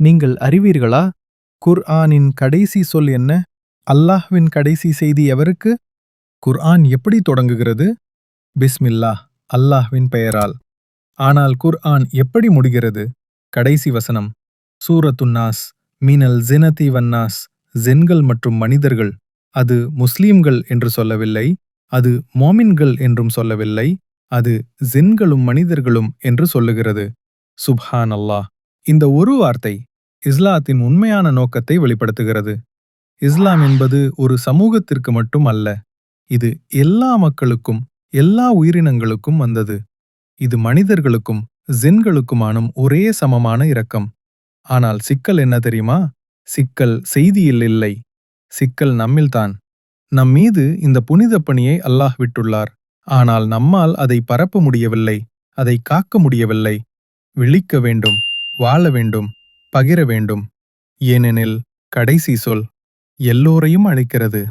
நீங்கள் அறிவீர்களா? குர்ஆனின் கடைசி சொல் என்ன? அல்லாஹ்வின் கடைசி செய்தி எவருக்கு? குர்ஆன் எப்படி தொடங்குகிறது? பிஸ்மில்லாஹ் அல்லாஹ்வின் பெயரால். ஆனால் குர்ஆன் எப்படி முடிகிறது? கடைசி வசனம். சூரத்துன்னாஸ் மீனல் ஜினதி வன்னாஸ் ஜென்கள் மற்றும் மனிதர்கள். அது முஸ்லீம்கள் என்று சொல்லவில்லை. அது மோமின்கள் என்றும் சொல்லவில்லை. அது ஜின்களும் மனிதர்களும் என்று சொல்லுகிறது. சுப்ஹான் அல்லாஹ் இந்த ஒரு வார்த்தை இஸ்லாத்தின் உண்மையான நோக்கத்தை வெளிப்படுத்துகிறது. இஸ்லாம் என்பது ஒரு சமூகத்திற்கு மட்டும் அல்ல இது எல்லா மக்களுக்கும் எல்லா உயிரினங்களுக்கும் வந்தது. இது மனிதர்களுக்கும் ஜின்களுக்குமானும் ஒரே சமமான இரக்கம். ஆனால் சிக்கல் என்ன தெரியுமா? சிக்கல் செய்தியில் இல்லை. சிக்கல் நம்மில்தான். நம் மீது இந்த புனித பணியை அல்லாஹ் விட்டுள்ளார். ஆனால் நம்மால் அதை பரப்ப முடியவில்லை அதை காக்க முடியவில்லை. விழிக்க வேண்டும். வாழ வேண்டும் பகிர வேண்டும் ஏனெனில் கடைசி சொல் எல்லோரையும் அழைக்கிறது.